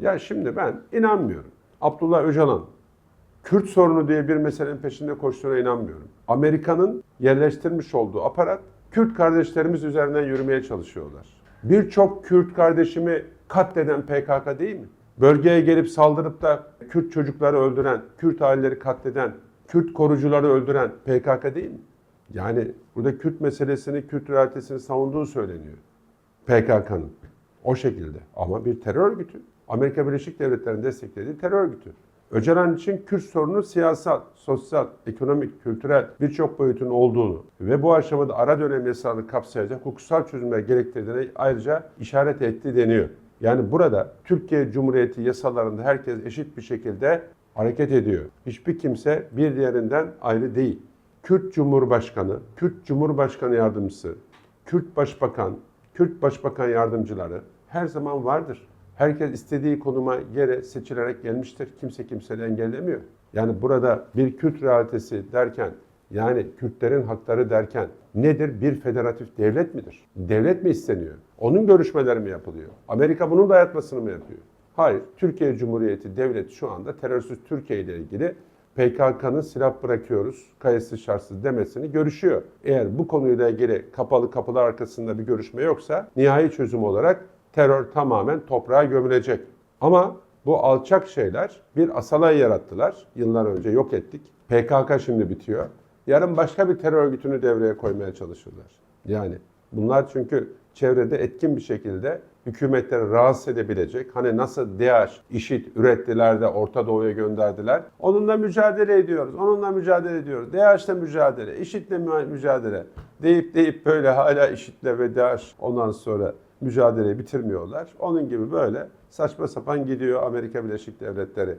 Ya şimdi ben inanmıyorum. Abdullah Öcalan Kürt sorunu diye bir meselenin peşinde koştuğuna inanmıyorum. Amerika'nın yerleştirmiş olduğu aparat Kürt kardeşlerimiz üzerinden yürümeye çalışıyorlar. Birçok Kürt kardeşimi katleden PKK değil mi? Bölgeye gelip saldırıp da Kürt çocukları öldüren, Kürt aileleri katleden, Kürt korucuları öldüren PKK değil mi? Yani burada Kürt meselesini, Kürt realitesini savunduğu söyleniyor. PKK'nın. O şekilde. Ama bir terör örgütü. Amerika Birleşik Devletleri'nin desteklediği terör örgütü. Öcalan için Kürt sorunu siyasal, sosyal, ekonomik, kültürel birçok boyutun olduğunu ve bu aşamada ara dönem yasalarını kapsayacak hukuksal çözümler gerektirdiğine ayrıca işaret etti deniyor. Yani burada Türkiye Cumhuriyeti yasalarında herkes eşit bir şekilde hareket ediyor. Hiçbir kimse bir diğerinden ayrı değil. Kürt Cumhurbaşkanı, Kürt Cumhurbaşkanı Yardımcısı, Kürt Başbakan, Kürt Başbakan Yardımcıları her zaman vardır. Herkes istediği konuma, yere seçilerek gelmiştir. Kimse kimseyi engellemiyor. Yani burada bir Kürt realitesi derken, yani Kürtlerin hakları derken nedir? Bir federatif devlet midir? Devlet mi isteniyor? Onun görüşmeleri mi yapılıyor? Amerika bunun dayatmasını mı yapıyor? Hayır. Türkiye Cumhuriyeti Devleti şu anda terörsüz Türkiye ile ilgili PKK'nın silah bırakıyoruz, kayıtsız şartsız demesini görüşüyor. Eğer bu konuyla ilgili kapalı kapılar arkasında bir görüşme yoksa nihai çözüm olarak terör tamamen toprağa gömülecek. Ama bu alçak şeyler bir asalayı yarattılar. Yıllar önce yok ettik. PKK şimdi bitiyor. Yarın başka bir terör örgütünü devreye koymaya çalışırlar. Yani bunlar çünkü çevrede etkin bir şekilde hükümetleri rahatsız edebilecek. Hani nasıl DAEŞ, IŞİD ürettiler de Orta Doğu'ya gönderdiler. Onunla mücadele ediyoruz, onunla mücadele ediyoruz. DAEŞ'le mücadele, IŞİD'le mü- mücadele deyip deyip böyle hala IŞİD'le ve DAEŞ ondan sonra mücadeleyi bitirmiyorlar. Onun gibi böyle saçma sapan gidiyor Amerika Birleşik Devletleri.